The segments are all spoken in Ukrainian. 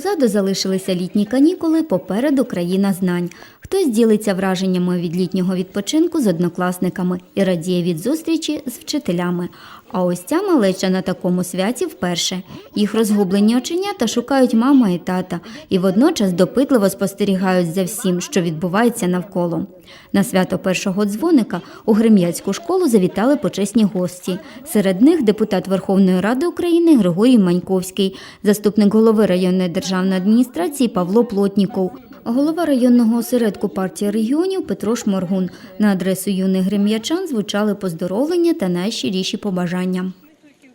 Позаду залишилися літні канікули, попереду країна знань. Хтось ділиться враженнями від літнього відпочинку з однокласниками і радіє від зустрічі з вчителями. А ось ця малеча на такому святі вперше. Їх розгублені оченята шукають мама і тата, і водночас допитливо спостерігають за всім, що відбувається навколо. На свято першого дзвоника у Грем'яцьку школу завітали почесні гості. Серед них депутат Верховної Ради України Григорій Маньковський, заступник голови районної державної адміністрації Павло Плотніков, голова районного осередку партії регіонів Петро Шморгун. На адресу юних грем'ячан звучали поздоровлення та найщиріші побажання.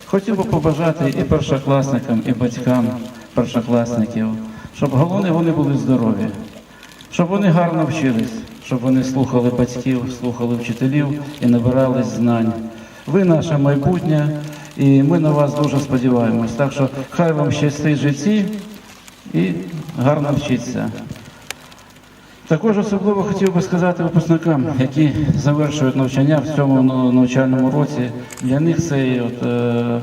Хотів би побажати і першокласникам, і батькам першокласників, щоб головне вони були здорові, щоб вони гарно вчились, щоб вони слухали батьків, слухали вчителів і набирались знань. Ви наше майбутнє, і ми на вас дуже сподіваємось. Так що хай вам щастить житті і гарно вчиться. Також особливо хотів би сказати випускникам, які завершують навчання в цьому навчальному році. Для них цей от, е,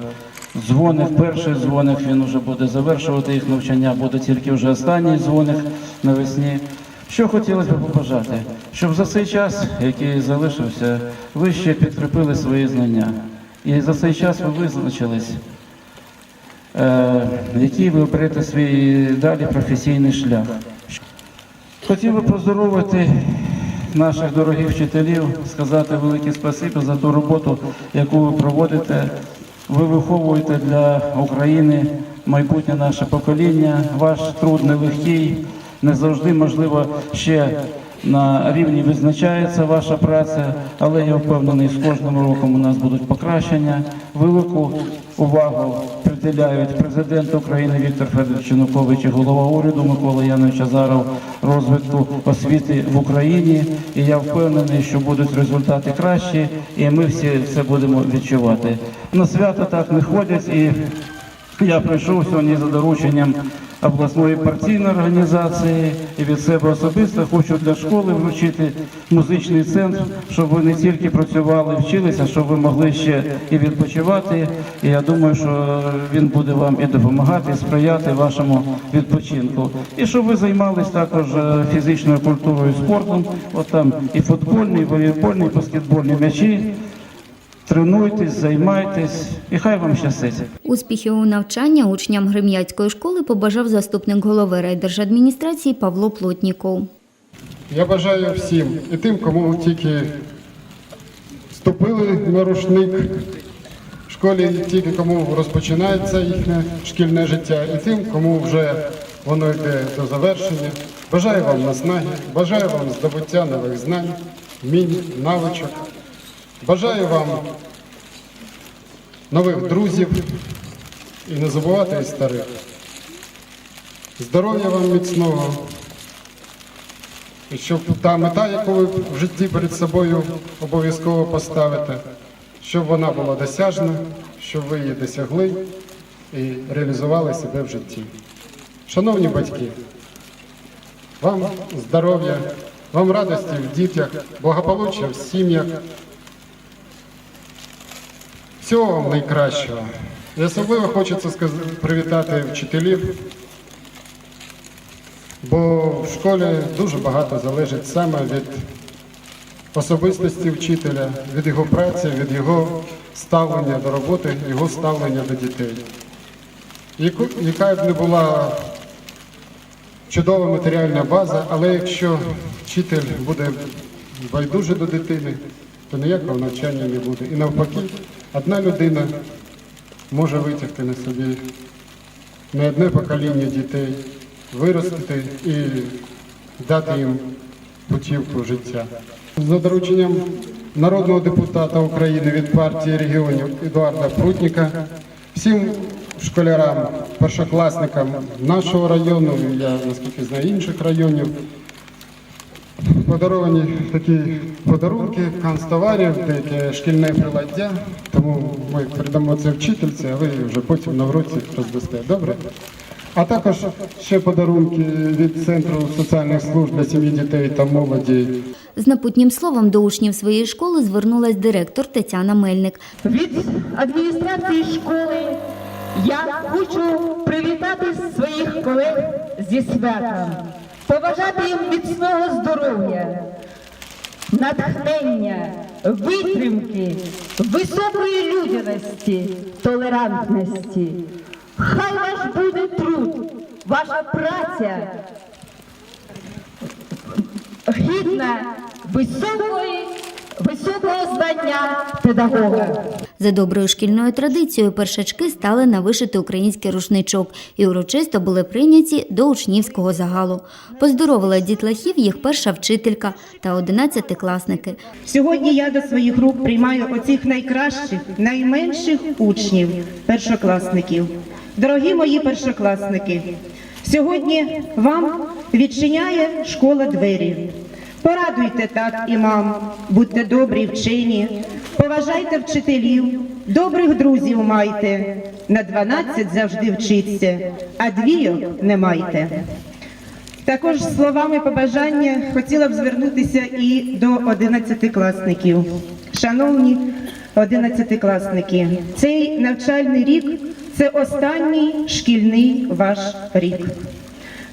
дзвоник, перший дзвоник, він вже буде завершувати їх навчання, буде тільки вже останній дзвоник навесні. Що хотілося б побажати, щоб за цей час, який залишився, ви ще підкріпили свої знання. І за цей час ви визначились, е, який ви оберете свій далі професійний шлях. Хотів би поздоровити наших дорогих вчителів, сказати велике спасибі за ту роботу, яку ви проводите. Ви виховуєте для України майбутнє наше покоління. Ваш труд нелегкий, не завжди, можливо, ще на рівні визначається ваша праця, але я впевнений, з кожним роком у нас будуть покращення. Велику увагу приділяють президент України Віктор Федорович Янукович і голова уряду Микола Янович Азаров розвитку освіти в Україні. І я впевнений, що будуть результати кращі, і ми всі це будемо відчувати. На свято так не ходять і. Я прийшов сьогодні за дорученням обласної партійної організації і від себе особисто хочу для школи вручити музичний центр, щоб ви не тільки працювали, вчилися, щоб ви могли ще і відпочивати. І я думаю, що він буде вам і допомагати, і сприяти вашому відпочинку. І щоб ви займались також е, фізичною культурою і спортом. От там і футбольний, і волейбольний, і баскетбольні м'ячі. Тренуйтесь, займайтесь, і хай вам щастить. Успіхів у навчання учням Грем'яцької школи побажав заступник голови райдержадміністрації Павло Плотніков. Я бажаю всім і тим, кому тільки вступили на рушник в школі, і тільки кому розпочинається їхнє шкільне життя, і тим, кому вже воно йде до завершення. Бажаю вам наснаги, бажаю вам здобуття нових знань, вмінь, навичок. Бажаю вам нових друзів і не забувати і старих. Здоров'я вам міцного, і щоб та мета, яку ви в житті перед собою обов'язково поставите, щоб вона була досяжна, щоб ви її досягли і реалізували себе в житті. Шановні батьки, вам здоров'я, вам радості в дітях, благополуччя в сім'ях. Всього вам найкращого. І особливо хочеться привітати вчителів, бо в школі дуже багато залежить саме від особистості вчителя, від його праці, від його ставлення до роботи, його ставлення до дітей. Яка б не була чудова матеріальна база, але якщо вчитель буде байдуже до дитини, то ніякого навчання не буде. І навпаки, одна людина може витягти на собі не одне покоління дітей, виростити і дати їм путівку життя. За дорученням народного депутата України від партії регіонів Едуарда Прутніка, всім школярам, першокласникам нашого району, я наскільки знаю інших районів, подаровані такі подарунки, канцтоварів, деяке шкільне приладдя. Тому ми передамо це вчительці, а ви вже потім на уроці роздасте. Добре? А також ще подарунки від Центру соціальних служб для сім'ї дітей та молоді. З напутнім словом до учнів своєї школи звернулась директор Тетяна Мельник. Від адміністрації школи я хочу привітати своїх колег. колег зі святом, побажати їм міцного здоров'я, натхнення, витримки, високої людяності, толерантності. Хай ваш буде труд, ваша праця гідна високої, високого звання педагога. За доброю шкільною традицією першачки стали на вишити український рушничок і урочисто були прийняті до учнівського загалу. Поздоровила дітлахів їх перша вчителька та одинадцятикласники. Сьогодні я до своїх рук приймаю оцих найкращих, найменших учнів, першокласників. Дорогі мої першокласники, сьогодні вам відчиняє школа двері. Порадуйте тат і мам, будьте добрі, вчені, поважайте вчителів, добрих друзів майте. На 12 завжди вчиться, а двійок не майте. Також словами побажання хотіла б звернутися і до одинадцятикласників. Шановні одинадцятикласники, цей навчальний рік це останній шкільний ваш рік.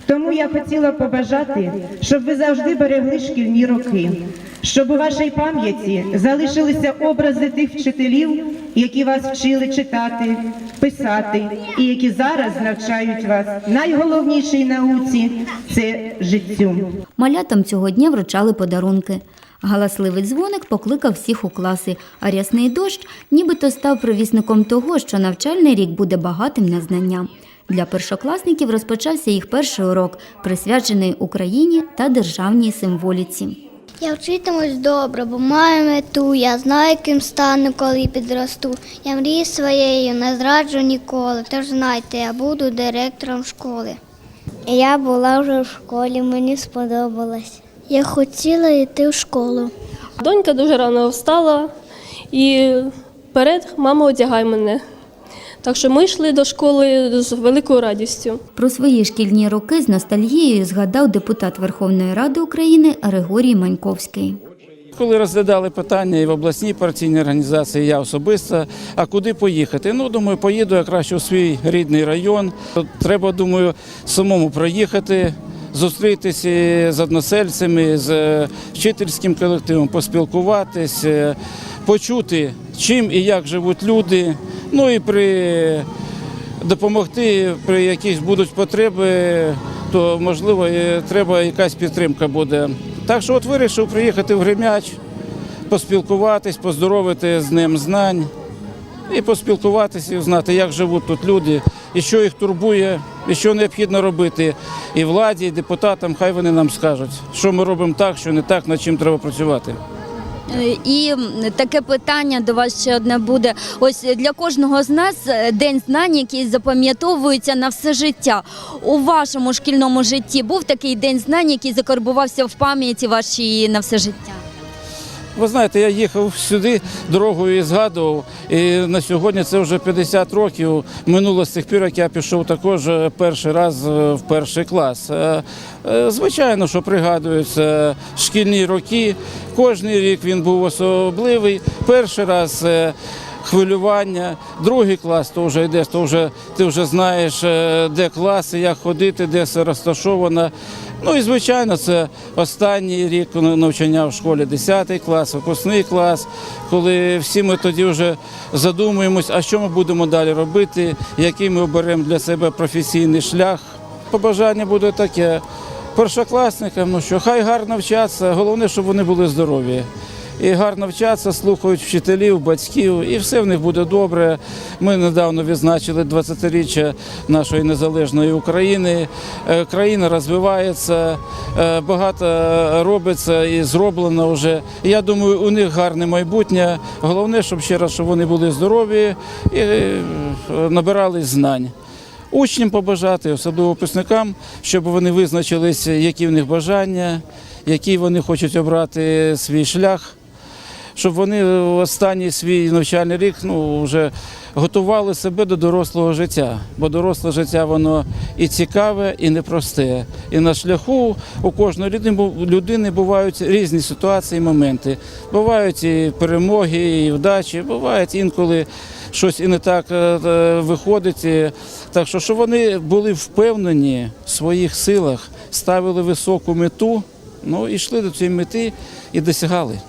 Тому я хотіла побажати, щоб ви завжди берегли шкільні роки, щоб у вашій пам'яті залишилися образи тих вчителів, які вас вчили читати, писати, і які зараз навчають вас найголовнішій науці це життю. Малятам цього дня вручали подарунки. Галасливий дзвоник покликав всіх у класи, а рясний дощ нібито став провісником того, що навчальний рік буде багатим на знання. Для першокласників розпочався їх перший урок, присвячений Україні та державній символіці. Я вчитимусь добре, бо маю мету. Я знаю, ким стану, коли підросту. Я мрію своєю, не зраджу ніколи. Тож знайте, я буду директором школи. Я була вже в школі, мені сподобалось. Я хотіла йти в школу. Донька дуже рано встала і вперед мама одягай мене. Так що ми йшли до школи з великою радістю. Про свої шкільні роки з ностальгією згадав депутат Верховної Ради України Григорій Маньковський. Коли розглядали питання і в обласній партійній організації, я особисто, а куди поїхати? Ну, думаю, поїду я краще у свій рідний район. Треба, думаю, самому проїхати, зустрітися з односельцями, з е, вчительським колективом, поспілкуватись, е, почути, чим і як живуть люди. Ну і при допомогти, при якісь будуть потреби, то можливо і треба якась підтримка буде. Так що от вирішив приїхати в Гремяч, поспілкуватись, поздоровити з ним знань і поспілкуватися, і узнати, як живуть тут люди, і що їх турбує, і що необхідно робити і владі, і депутатам, хай вони нам скажуть, що ми робимо так, що не так, над чим треба працювати. І таке питання до вас ще одне буде. Ось для кожного з нас е, день знань, який запам'ятовується на все життя. У вашому шкільному житті був такий день знань, який закарбувався в пам'яті вашій на все життя. Ви знаєте, я їхав сюди дорогою і згадував, і на сьогодні це вже 50 років минуло з тих пір, як я пішов також е, перший раз е, в перший клас. Е, Звичайно, що пригадуються шкільні роки. Кожний рік він був особливий. Перший раз. Хвилювання, другий клас, то вже йдеш, то вже ти вже знаєш, де класи, як ходити, де все розташовано. Ну і звичайно, це останній рік навчання в школі, 10 клас, випускний клас, коли всі ми тоді вже задумуємось, а що ми будемо далі робити, який ми оберемо для себе професійний шлях. Побажання буде таке. Першокласникам, ну що, хай гарно вчаться, головне, щоб вони були здорові. І гарно вчаться, слухають вчителів, батьків, і все в них буде добре. Ми недавно відзначили 20-річчя нашої незалежної України. Е, Країна розвивається, е, багато робиться і зроблено вже. Я думаю, у них гарне майбутнє. Головне, щоб ще раз, щоб вони були здорові і е, набирали знань. Учням побажати, особливо випускникам, щоб вони визначилися, які в них бажання, який вони хочуть обрати свій шлях, щоб вони в останній свій навчальний рік ну, вже готували себе до дорослого життя. Бо доросле життя воно і цікаве, і непросте. І на шляху у кожної людини, бувають різні ситуації, моменти. Бувають і перемоги, і вдачі, бувають інколи щось і не так е, е, виходить. Так що, щоб вони були впевнені в своїх силах, ставили високу мету, ну йшли до цієї мети і досягали.